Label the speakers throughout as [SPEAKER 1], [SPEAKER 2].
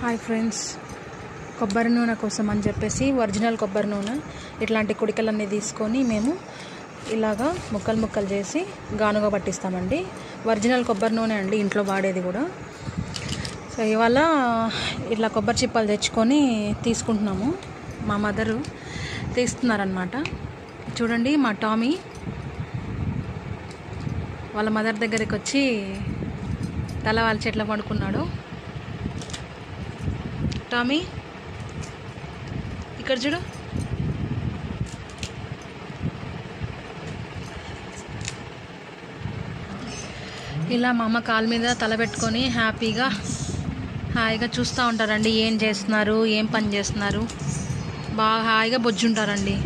[SPEAKER 1] Hi friends కొబ్బరి నూనె కోసం అని చెప్పేసి ఒరిజినల్ కొబ్బరి నూనె ఇట్లాంటి కుడికలన్నీ తీసుకొని మేము ఇలాగా ముక్కలు ముక్కలు చేసి గానుగా పట్టిస్తామండి. ఒరిజినల్ కొబ్బరి నూనె అండి ఇంట్లో వాడేది కూడా. సో ఇవాళ ఇట్లా కొబ్బరి చిప్పలు తెచ్చుకొని తీసుకుంటున్నాము. మా మదరు తీస్తున్నారనమాట చూడండి మా టామీ. వాళ్ళ మదర్ దగ్గరికి వచ్చి తల వాళ్ళ చెట్ల పడుకున్నాడు టామీ. ఇక్కడ చూడు. ఇలా మా అమ్మ కాలు మీద తల పెట్టుకొని హ్యాపీగా హాయిగా చూస్తూ ఉంటారండి. ఏం చేస్తున్నారు? ఏం పని చేస్తున్నారు? బాగా హాయిగా బొజ్జుంటారండి.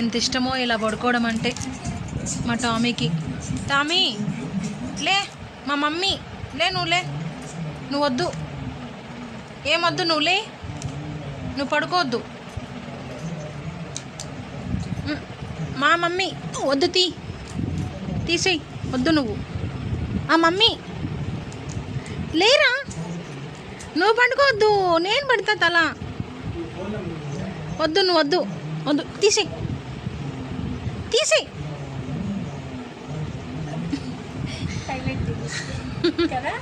[SPEAKER 1] ఎంత ఇష్టమో ఇలా పడుకోవడం అంటే మా టామీకి. టామీ లే మా మమ్మీ. లే నువ్వులే నువ్వు వద్దు. ఏమొద్దు నువ్వు లే. నువ్వు పడుకోవద్దు. మా మమ్మీ. వద్దు తీ. తీసేయి. వద్దు నువ్వు. ఆ మమ్మీ. లేరా? నువ్వు పండుకోవద్దు. నేను పడతా తల. వద్దు నువ్వు వద్దు. వద్దు. తీసేయి. తీసేయి.
[SPEAKER 2] Correct?